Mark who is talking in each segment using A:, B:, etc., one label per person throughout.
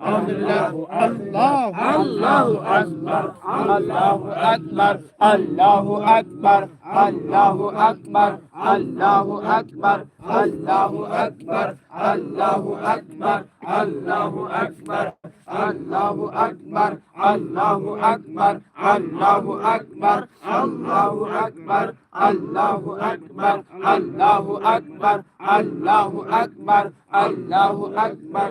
A: আল্লাহু আকবার আল্লাহু আকবার আল্লাহু আকবার আল্লাহু আকবার আল্লাহু আকবার আল্লাহু আকবার আল্লাহু আকবার আল্লাহু আকবার আল্লাহু আকবার আল্লাহু আকবার আল্লাহু আকবার আল্লাহু আকবার আল্লাহু আকবার আল্লাহু আকবার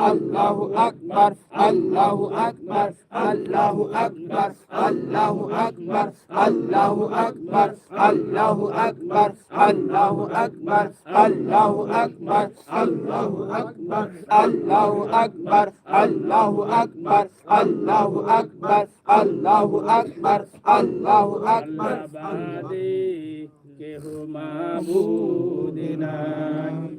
A: আল্লাহু আকবার আল্লাহু আকবার আল্লাহু আকবার আল্লাহু আকবার আল্লাহু আকবার আল্লাহু আকবার আল্লাহু আকবার আল্লাহু আকবার আল্লাহু আকবার আল্লাহু আকবার আল্লাহু আকবার আল্লাহু আকবার আল্লাহু আকবার আল্লাহু আকবার
B: বাদে কেহ মাবুদ নাই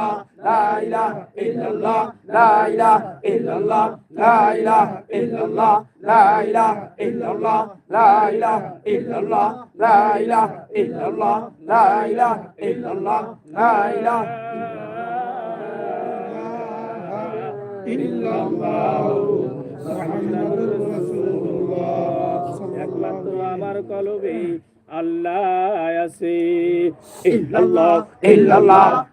A: illallah la ilaha illallah la ilaha illallah la ilaha illallah la ilaha illallah la ilaha illallah la ilaha illallah la ilaha illallah la ilaha illallah মুহাম্মাদুর রাসূলুল্লাহ একমাত্র আমার কলবে আল্লাহ আছে ইল্লাল্লাহ ইল্লাল্লাহ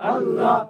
A: Allah